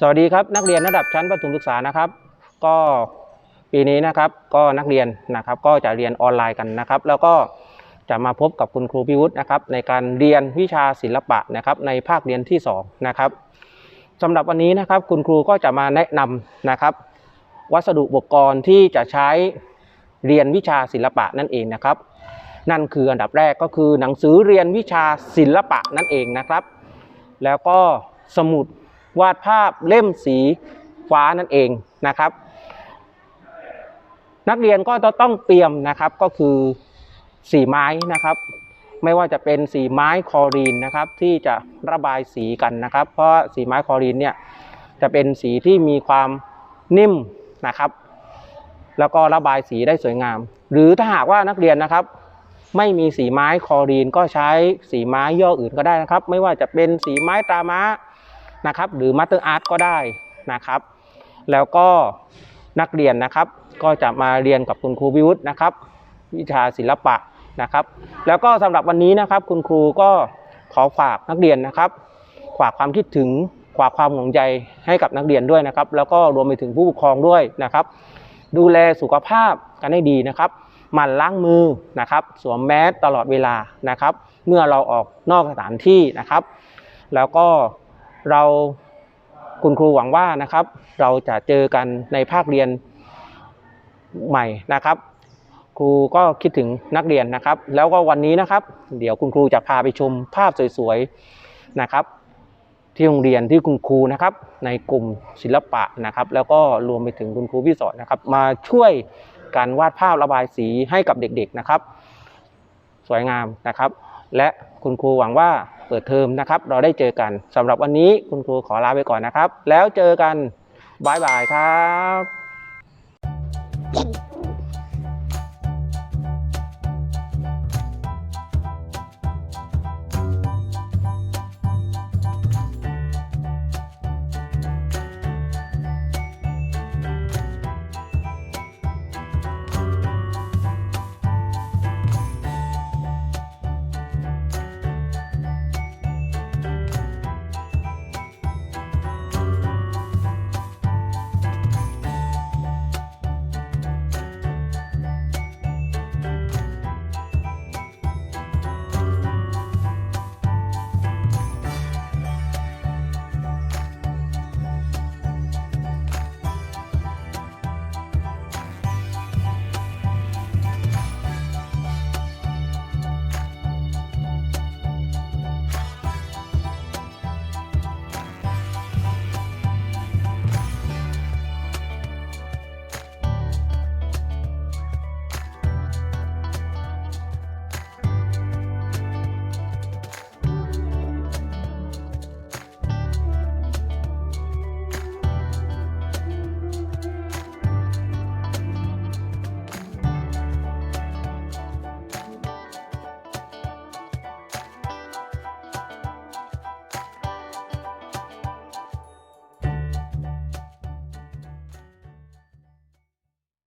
สวัสดีครับนักเรียนระดับชั้นประถมศึกษานะครับ ก็ปีนี้นะครับก็นักเรียนนะครับก็จะเรียนออนไลน์กันนะครับ แล้วก็จะมาพบกับคุณครูพิวุฒินะครับในการเรียนวิชาศิลปะนะครับในภาคเรียนที่2นะครับสำหรับวันนี้นะครับคุณครูก็จะมาแนะนำนะครับ วัสดุอุปกรณ์ที่จะใช้เรียนวิชาศิลปะนั่นเองนะครับ นั่นคืออันดับแรกก็คือหนังสือเรียนวิชาศิลปะนั่นเองนะครับ แล้วก็สมุด วาดภาพเล่มสีฟ้านั่นเองนะครับ นักเรียนก็จะต้องเตรียมนะครับก็คือสีไม้นะครับ ไม่ว่าจะเป็นสีไม้คอรีนนะครับ ที่จะระบายสีกันนะครับ เพราะสีไม้คอรีนเนี่ยจะเป็นสีที่มีความนิ่มนะครับ แล้วก็ระบายสีได้สวยงาม หรือถ้าหากว่านักเรียนนะครับ ไม่มีสีไม้คอรีนก็ใช้สีไม้ย่ออื่นก็ได้นะครับ ไม่ว่าจะเป็นสีไม้ตราม้า นะครับหรือมัตเตอร์อาร์ตก็ได้นะครับ แล้วก็นักเรียนนะครับก็จะมาเรียนกับคุณครูวิวุฒินะครับ วิชาศิลปะนะครับ แล้วก็สำหรับวันนี้นะครับ คุณครูก็ขอฝากนักเรียนนะครับฝากความคิดถึงฝากความห่วงใยให้กับนักเรียนด้วยนะครับ แล้วก็รวมไปถึงผู้ปกครองด้วยนะครับ ดูแลสุขภาพกันให้ดีนะครับหมั่นล้างมือนะครับ สวมแมสตลอดเวลานะครับ เมื่อเราออกนอกสถานที่นะครับ แล้วก็ เราคุณครูหวังว่านะครับ เราจะเจอกันในภาคเรียนใหม่นะครับ ครูก็คิดถึงนักเรียนนะครับ แล้วก็วันนี้นะครับ เดี๋ยวคุณครูจะพาไปชมภาพสวยๆนะครับ ที่โรงเรียนที่คุณครูนะครับ ในกลุ่มศิลปะนะครับ แล้วก็รวมไปถึงคุณครูพี่สอนนะครับ มาช่วยการวาดภาพระบายสีให้กับเด็กๆนะครับ สวยงามนะครับ และคุณครูหวังว่า เปิดเทอมนะครับ เราได้เจอกันสำหรับวันนี้คุณครูขอลาไปก่อนนะครับ แล้วเจอกันบายบายครับ